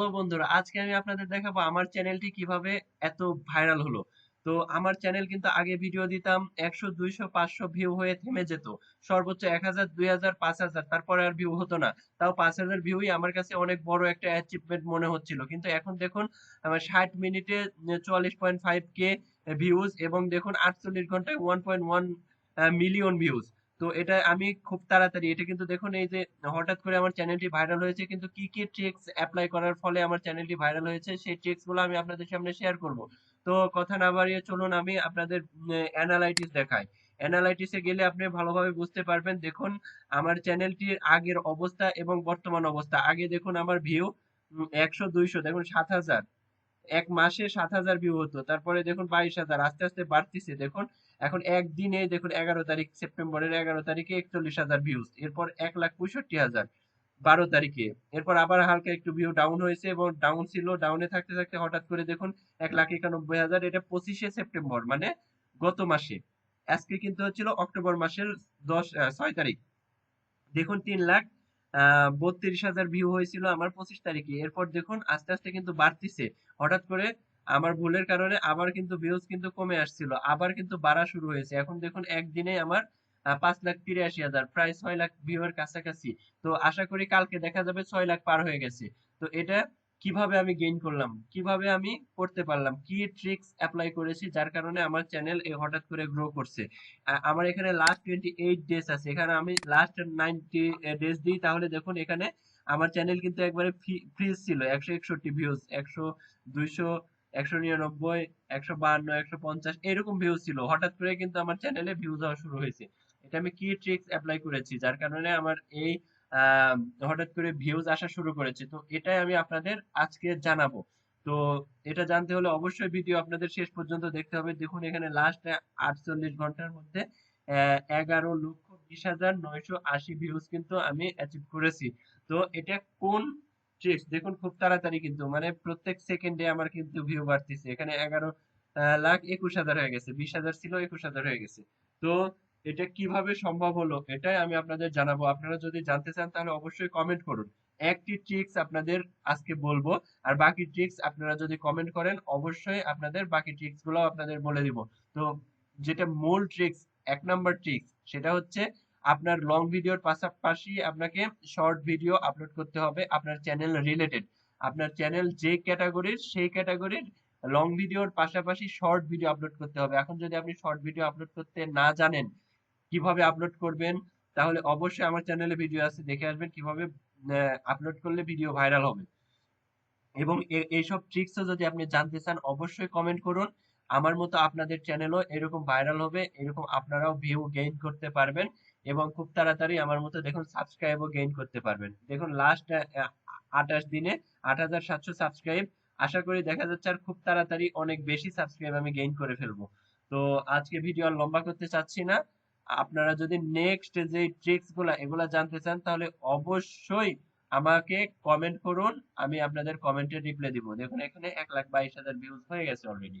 তো বন্ধুরা, আজকে আমি আপনাদের দেখাবো আমার চ্যানেলটি কীভাবে এত ভাইরাল হলো। তো আমার চ্যানেল কিন্তু আগে ভিডিও দিতাম একশো, দুইশো, পাঁচশো ভিউ হয়ে থেমে যেত। সর্বোচ্চ এক হাজার, দুই হাজার, পাঁচ হাজার, তারপরে আর ভিউ হতো না। তাও পাঁচ হাজার ভিউই আমার কাছে অনেক বড় একটা অ্যাচিভমেন্ট মনে হচ্ছিল। কিন্তু এখন দেখুন, আমার ষাট মিনিটে চুয়াল্লিশ পয়েন্ট ফাইভ কে ভিউজ এবং দেখুন আটচল্লিশ ঘন্টায় one point one million views তো এটা আমি খুব তাড়াতাড়ি, এটা কিন্তু দেখুন এই যে হঠাৎ করে আমার চ্যানেলটি ভাইরাল হয়েছে, কিন্তু কি কি ট্রিক্স অ্যাপ্লাই করার ফলে আমার চ্যানেলটি ভাইরাল হয়েছে, সেই ট্রিক্সগুলো আমি আপনাদের সামনে শেয়ার করব। তো কথা না বাড়িয়ে চলুন আমি আপনাদের অ্যানালাইটিস দেখাই। অ্যানালাইটিসে গেলে আপনি ভালোভাবে বুঝতে পারবেন, দেখুন আমার চ্যানেলটির আগের অবস্থা এবং বর্তমান অবস্থা। আগে দেখুন আমার ভিউ একশো, দুইশো, দেখুন সাত হাজার। এক মাসে সাত হাজার ভিউ হতো, তারপরে দেখুন বাইশ হাজার, আস্তে আস্তে বাড়তিছে, দেখুন এখন একদিনে দেখুন এগারো তারিখ, সেপ্টেম্বরের এগারো তারিখে একচল্লিশ হাজার ভিউজ এরপর এক লাখ পঁয়ষট্টি হাজার বারো তারিখে। এরপর আবার হালকা একটু ভিউ ডাউন হয়েছে এবং ডাউন ছিল ডাউনে থাকতে থাকতে হঠাৎ করে দেখুন এক লাখ একানব্বই হাজার, এটা পঁচিশে সেপ্টেম্বর মানে গত মাসে। আজকে কিন্তু হচ্ছিল অক্টোবর মাসের দশ ছয় তারিখ। দেখুন তিন লাখ বত্রিশ হাজার ভিউ হয়েছিল আমার পঁচিশ তারিখে। এরপর দেখুন আস্তে আস্তে কিন্তু বাড়তিছে। হঠাৎ করে আমার ভুলের কারণে আবার কিন্তু ভিউজ কিন্তু কমে আসছিল। আবার কিন্তু বাড়া শুরু হয়েছে। এখন দেখুন, একদিনে আমার পাঁচ লাখ তিরাশি হাজার, প্রায় ছয় লাখ ভিউয়ের কাছাকাছি। তো আশা করি কালকে দেখা যাবে ছয় লাখ পার হয়ে গেছে। তো এটা কীভাবে আমি গেইন করলাম? কীভাবে আমি করতে পারলাম? কি ট্রিক্স অ্যাপ্লাই করেছি যার কারণে আমার চ্যানেল হঠাৎ করে গ্রো করছে? আমার এখানে লাস্ট টোয়েন্টি এইট ডেজ আছে। এখানে আমি লাস্ট নাইনটি ডেজ দিই। তাহলে দেখুন, এখানে আমার চ্যানেল কিন্তু একবারে ফ্রিজ ছিল। একশো একষট্টি ভিউজ একশো দুইশো একশো নিরানব্বই, একশো বাহান্ন, একশো পঞ্চাশ এরকম ভিউজ ছিল। হঠাৎ করে কিন্তু আমার চ্যানেলে ভিউজ হওয়া শুরু হয়েছে। এটা আমি কি ট্রিক্স অ্যাপ্লাই করেছি, যার কারণে আমার এই হঠাৎ করে ভিউজ আসা শুরু করেছে। তো এটাই আমি আপনাদের আজকে জানাব। তো এটা জানতে হলে অবশ্যই ভিডিও আপনাদের শেষ পর্যন্ত দেখতে হবে। দেখুন, এখানে লাস্ট আটচল্লিশ ঘণ্টার মধ্যে এগারো লক্ষ বিশ হাজার নয়শো আশি ভিউজ কিন্তু আমি অ্যাচিভ করেছি। তো এটা কোন দেখুন খুব তাড়াতাড়ি কিন্তু মানে প্রত্যেক সেকেন্ডে আমার কিন্তু ভিউ বাড়তেছে। এখানে এগারো লাখ একুশ হাজার হয়ে গেছে, বিশ হাজার ছিল, একুশ হাজার হয়ে গেছে। তো এটা কীভাবে সম্ভব হলো, এটাই আমি আপনাদের জানাব। আপনারা যদি জানতে চান, তাহলে অবশ্যই কমেন্ট করুন। একটি ট্রিক্স আপনাদের আজকে বলব, আর বাকি ট্রিক্স আপনারা যদি কমেন্ট করেন, অবশ্যই আপনাদের বাকি ট্রিক্সগুলো আপনাদের বলে দিব। তো যেটা মূল ট্রিক্স এক নাম্বার ট্রিক্স সেটা হচ্ছে আপনার লং ভিডিওর পাশাপাশি আপনাকে শর্ট ভিডিও আপলোড করতে হবে আপনার চ্যানেল রিলেটেড আপনার চ্যানেল যে ক্যাটাগরির সেই ক্যাটাগরির লং ভিডিওর পাশাপাশি শর্ট ভিডিও আপলোড করতে হবে। এখন যদি আপনি শর্ট ভিডিও আপলোড করতে না জানেন কীভাবে আপলোড করবেন, তাহলে অবশ্যই আমার চ্যানেলে ভিডিও আছে, দেখে আসবেন কীভাবে আপলোড করলে ভিডিও ভাইরাল হবে। এবং এইসব ট্রিক্সও যদি আপনি জানতে চান, অবশ্যই কমেন্ট করুন। আমার মতো আপনাদের চ্যানেলও এরকম ভাইরাল হবে, এরকম আপনারাও ভিউ গেইন করতে পারবেন এবং খুব তাড়াতাড়ি আমার মতো দেখুন সাবস্ক্রাইবও গেইন করতে পারবেন। দেখুন লাস্ট আঠাশ দিনে আট হাজার সাতশো সাবস্ক্রাইব আশা করি দেখা যাচ্ছে আর খুব তাড়াতাড়ি অনেক বেশি সাবস্ক্রাইব আমি গেইন করে ফেলব। তো আজকে ভিডিও আর লম্বা করতে চাচ্ছি না। আপনারা যদি নেক্সট যে ট্রিক্সগুলা, এগুলা জানতে চান, তাহলে অবশ্যই আমাকে কমেন্ট করুন, আমি আপনাদের কমেন্টে রিপ্লাই দিব। দেখুন, এখানে এক লাখ বাইশ হাজার ভিউজ হয়ে গেছে অলরেডি